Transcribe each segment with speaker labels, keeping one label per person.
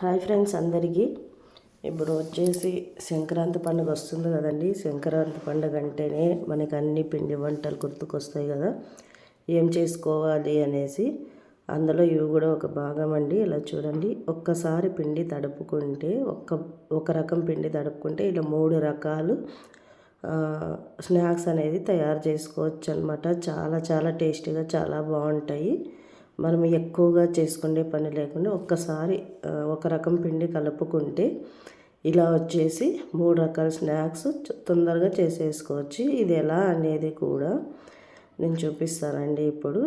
Speaker 1: Hi friends అందరికీ. ఇప్పుడు వచ్చేసి సంక్రాంతి పండుగ వస్తుంది కదండి. సంక్రాంతి పండుగ అంటేనే మనకు అన్ని పిండి వంటలు గుర్తుకొస్తాయి కదా. ఏం చేసుకోవాలి అనేసి అందులో ఇవి కూడా ఒక భాగం అండి. ఇలా చూడండి. ఒక్కసారి పిండి తడుపుకుంటే ఒక్క ఒక రకం పిండి తడుపుకుంటే ఇలా మూడు రకాలు స్నాక్స్ అనేది తయారు చేసుకోవచ్చు అనమాట చాలా చాలా టేస్టీగా చాలా బాగుంటాయి. మనం ఎక్కువగా చేసుకునే పని లేకుండా ఒక్కసారి ఒక రకం పిండి కలుపుకుంటే ఇలా వచ్చేసి మూడు రకాల స్నాక్స్ తొందరగా చేసేసుకోవచ్చు. ఇది ఎలా అనేది కూడా నేను చూపిస్తానండి ఇప్పుడు.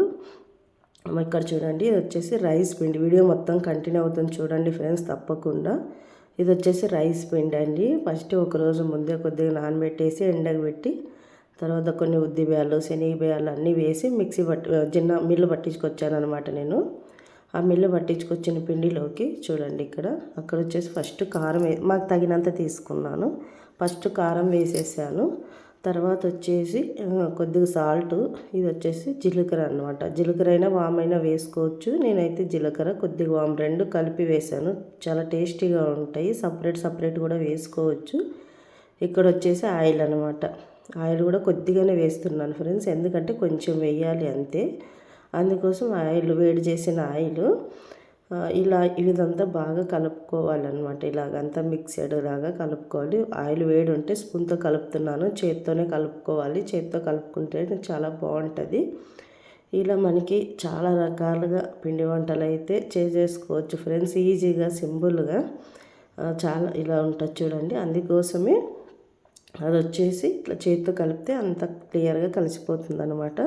Speaker 1: ఇక్కడ చూడండి ఇది వచ్చేసి రైస్ పిండి. వీడియో మొత్తం కంటిన్యూ అవుతుంది చూడండి ఫ్రెండ్స్ తప్పకుండా. ఇది వచ్చేసి రైస్ పిండి అండి ఫస్ట్ ఒకరోజు ముందే కొద్దిగా నానబెట్టేసి ఎండకు పెట్టి తర్వాత కొన్ని ఉద్ది బియ్యాలు శనగ అన్నీ వేసి మిక్సీ పట్టి చిన్న మిల్లు పట్టించుకొచ్చాను అనమాట నేను. ఆ మిల్లు పట్టించుకొచ్చిన పిండిలోకి చూడండి ఇక్కడ. అక్కడ వచ్చేసి ఫస్ట్ కారం మాకు తగినంత తీసుకున్నాను. ఫస్ట్ కారం వేసేసాను. తర్వాత వచ్చేసి కొద్దిగా సాల్ట్ ఇది వచ్చేసి జీలకర్ర అనమాట జీలకర్ర అయినా వామ్ అయినా వేసుకోవచ్చు. నేనైతే జీలకర్ర కొద్దిగా వామ్ రెండు కలిపి వేసాను. చాలా టేస్టీగా ఉంటాయి. సపరేట్ సపరేట్ కూడా వేసుకోవచ్చు. ఇక్కడ వచ్చేసి ఆయిల్ అనమాట ఆయిల్ కూడా కొద్దిగానే వేస్తున్నాను ఫ్రెండ్స్. ఎందుకంటే కొంచెం వేయాలి అంతే. అందుకోసం ఆయిల్ వేడి చేసిన ఆయిల్ ఇలా ఇదంతా బాగా కలుపుకోవాలన్నమాట. ఇలాగంతా మిక్సెడ్ లాగా కలుపుకోవాలి. ఆయిల్ వేడి ఉంటే స్పూన్తో కలుపుతున్నాను. చేత్తోనే కలుపుకోవాలి. చేత్తో కలుపుకుంటే చాలా బాగుంటుంది. ఇలా మనకి చాలా రకాలుగా పిండి వంటలు అయితే చేసేసుకోవచ్చు ఫ్రెండ్స్. ఈజీగా సింపుల్గా చాలా ఇలా ఉంటుంది చూడండి. అందుకోసమే అది వచ్చేసి ఇట్లా చేతితో కలిపితే అంత క్లియర్గా కలిసిపోతుంది అనమాట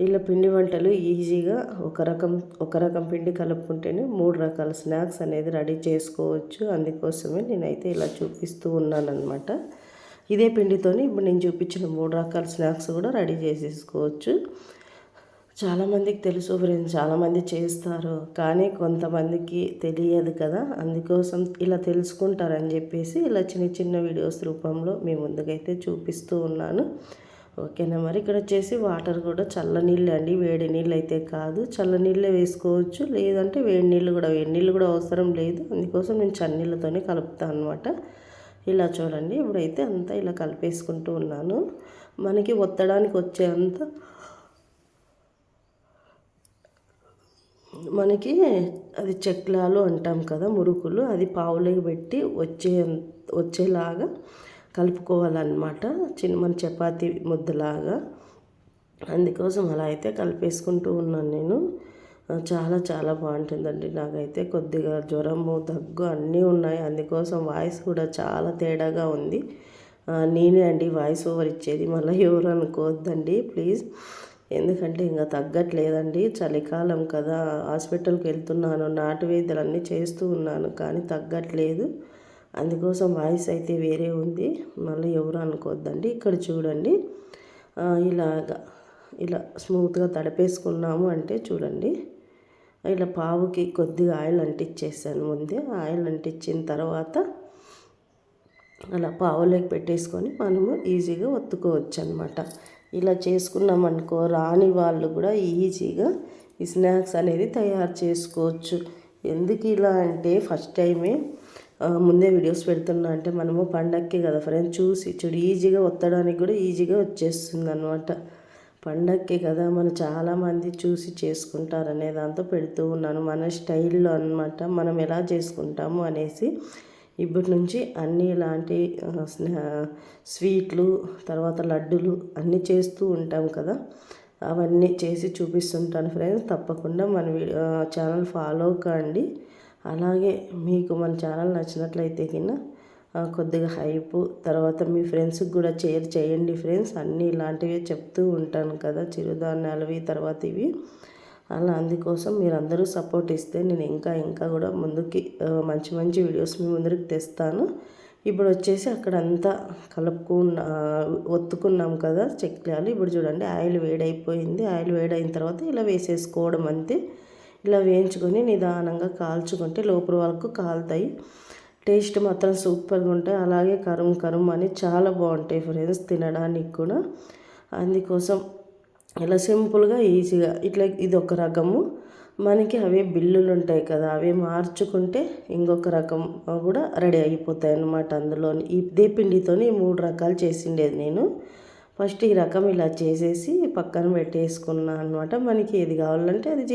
Speaker 1: ఇలా పిండి వంటలు ఈజీగా ఒక రకం ఒక రకం పిండి కలుపుకుంటేనే మూడు రకాల స్నాక్స్ అనేది రెడీ చేసుకోవచ్చు. అందుకోసమే నేనైతే ఇలా చూపిస్తూ ఉన్నాను అనమాట ఇదే పిండితోని ఇప్పుడు నేను చూపించిన మూడు రకాల స్నాక్స్ కూడా రెడీ చేసేసుకోవచ్చు. చాలామందికి తెలుసు ఫ్రెండ్స్ చాలామంది చేస్తారు. కానీ కొంతమందికి తెలియదు కదా. అందుకోసం ఇలా తెలుసుకుంటారని చెప్పేసి ఇలా చిన్న చిన్న వీడియోస్ రూపంలో మీ ముందుకైతే చూపిస్తూ ఉన్నాను. ఓకేనా? మరి ఇక్కడ వచ్చేసి వాటర్ కూడా చల్ల నీళ్ళు అండి. వేడి నీళ్ళు అయితే కాదు. చల్ల నీళ్ళే వేసుకోవచ్చు. లేదంటే వేడి నీళ్ళు కూడా వేడి నీళ్ళు కూడా అవసరం లేదు. అందుకోసం నేను చన్నీళ్ళతోనే కలుపుతాను అనమాట ఇలా చూడండి. ఇప్పుడైతే అంతా ఇలా కలిపేసుకుంటూ ఉన్నాను. మనకి ఒత్తడానికి వచ్చేంత అంత మనకి అది చెక్లాలు అంటాం కదా మురుకులు అది పావులకి పెట్టి వచ్చే వచ్చేలాగా కలుపుకోవాలన్నమాట. చిన్న మన చపాతీ ముద్దలాగా. అందుకోసం అలా అయితే కలిపేసుకుంటూ ఉన్నాను నేను. చాలా చాలా బాగుంటుందండి. నాకైతే కొద్దిగా జ్వరము దగ్గు అన్నీ ఉన్నాయి. అందుకోసం వాయిస్ కూడా చాలా తేడాగా ఉంది. నేనే అండి వాయిస్ ఓవర్ ఇచ్చేది. మళ్ళీ ఎవరు అనుకోవద్దండి. ప్లీజ్. ఎందుకంటే ఇంకా తగ్గట్లేదండి. చలికాలం కదా హాస్పిటల్కి వెళ్తున్నాను నాటు వైద్యాలన్నీ అన్నీ చేస్తూ ఉన్నాను కానీ తగ్గట్లేదు. అందుకోసం వాయిస్ అయితే వేరే ఉంది. మళ్ళీ ఎవరు అనుకోవద్దండి ఇక్కడ చూడండి. ఇలాగా ఇలా స్మూత్గా తడిపేసుకున్నాము అంటే చూడండి. ఇలా పావుకి కొద్దిగా ఆయిల్ అంటించేసాను ముందే. ఆయిల్ అంటించిన తర్వాత అలా పావులోకి పెట్టేసుకొని మనము ఈజీగా ఒత్తుకోవచ్చు అనమాట ఇలా చేసుకున్నామనుకో రాని వాళ్ళు కూడా ఈజీగా ఈ స్నాక్స్ అనేది తయారు చేసుకోవచ్చు. ఎందుకు ఇలా అంటే ఫస్ట్ టైమే ముందే వీడియోస్ పెడుతున్నా అంటే మనము పండక్కి కదా ఫ్రెండ్స్ చూసి చూడు ఈజీగా ఒత్తడానికి కూడా ఈజీగా వచ్చేస్తుంది అనమాట పండక్కి కదా మనం చాలామంది చూసి చేసుకుంటారనే దాంతో పెడుతూ ఉన్నాను. మన స్టైల్లో అనమాట మనం ఎలా చేసుకుంటాము అనేసి ఇప్పటి నుంచి అన్నీ ఇలాంటి స్వీట్లు తర్వాత లడ్డులు అన్నీ చేస్తూ ఉంటాం కదా. అవన్నీ చేసి చూపిస్తుంటాను ఫ్రెండ్స్. తప్పకుండా మన ఛానల్ ఫాలో కండి. అలాగే మీకు మన ఛానల్ నచ్చినట్లయితే కింద కొద్దిగా హైప్ తర్వాత మీ ఫ్రెండ్స్కి కూడా షేర్ చేయండి ఫ్రెండ్స్. అన్నీ ఇలాంటివే చెప్తూ ఉంటాను కదా. చిరుధాన్యాలవి తర్వాత ఇవి. అలా అందుకోసం మీరందరూ సపోర్ట్ ఇస్తే నేను ఇంకా ఇంకా కూడా ముందుకి మంచి మంచి వీడియోస్ మీ ముందరికి తెస్తాను. ఇప్పుడు వచ్చేసి అక్కడ అంతా కలుపుకున్న ఒత్తుకున్నాం కదా చెక్లాలు ఇప్పుడు చూడండి ఆయిల్ వేడైపోయింది. ఆయిల్ వేడైన తర్వాత ఇలా వేసేసుకోవడం అంతే. ఇలా వేయించుకొని నిదానంగా కాల్చుకుంటే లోపల వరకు కాలుతాయి. టేస్ట్ మాత్రం సూపర్గా ఉంటాయి. అలాగే కరుం కరుం అని చాలా బాగుంటాయి ఫ్రెండ్స్ తినడానికి కూడా. అందుకోసం ఇలా సింపుల్గా ఈజీగా ఇట్లా ఇది ఒక రకము. మనకి అవే బిల్లులు ఉంటాయి కదా అవి మార్చుకుంటే ఇంకొక రకం కూడా రెడీ అయిపోతాయి అన్నమాట అందులోని. ఇదే పిండితోని మూడు రకాలు చేసిండేది నేను. ఫస్ట్ ఈ రకం ఇలా చేసేసి పక్కన పెట్టేసుకున్నాను అనమాట మనకి ఏది కావాలంటే అది చే